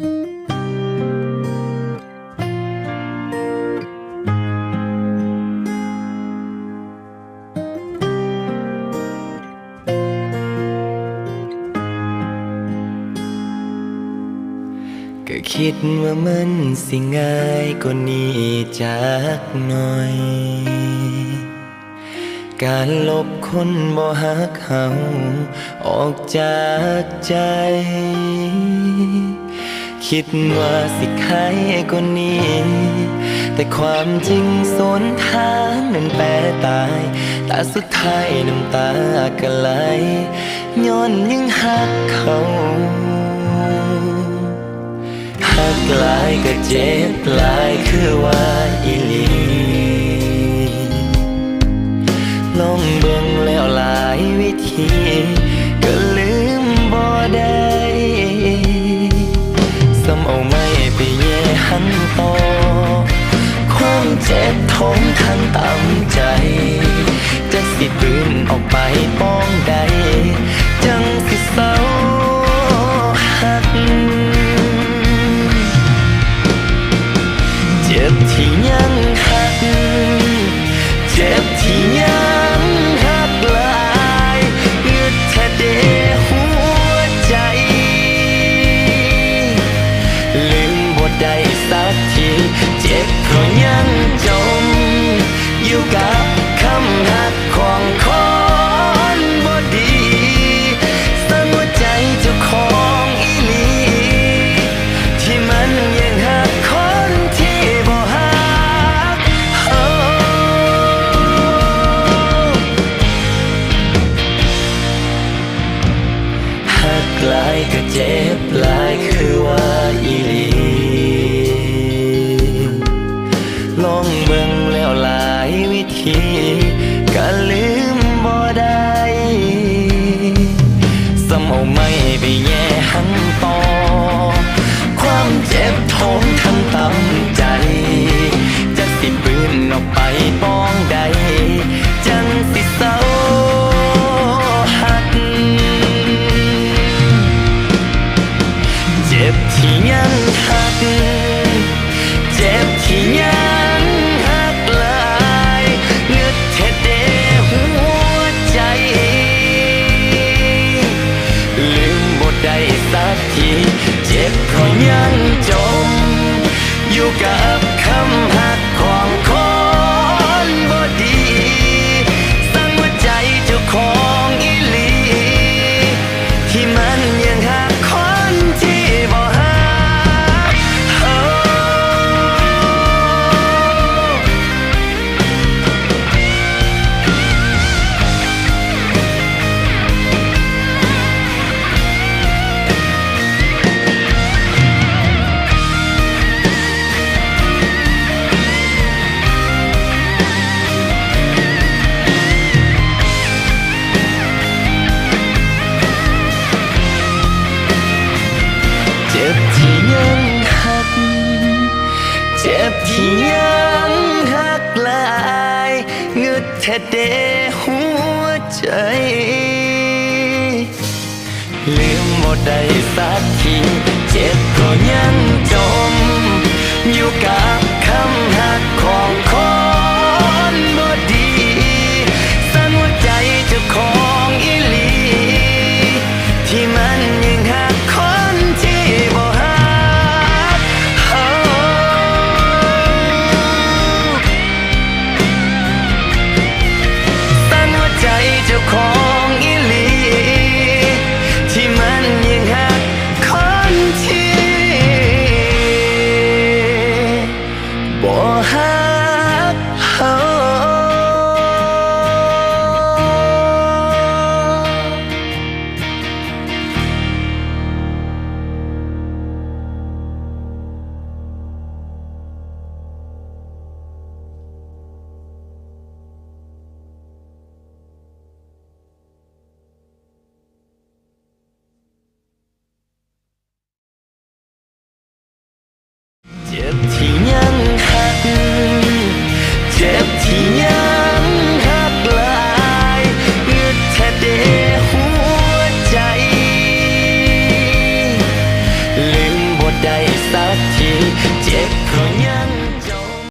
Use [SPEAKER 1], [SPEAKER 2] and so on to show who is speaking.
[SPEAKER 1] ก็คิดว่ามันสิง่ายกว่านี้จากหน่อย การลบคนบ่ฮักเฮาออกจากใจ คิดว่าสิใครกว่านี้ แต่ความจริงสวนทางนั้นแปรตายแต่สุดท้ายน้ำตาก็ไหลย้อนยังหักเขาหักลายก็เจ็บลายคือว่าอีลีลองเบิ่งแล้วหลายวิธี นต่อความเจ็บท้องทั้งตามใจ จะสิปืนออกไปป้อง หักเจ็ ที่ยังหัก เจ็บที่ยังหักลายเงึดแท้เดหัวใจลืมบ่ได้สักที เจ็บก็ยังจม en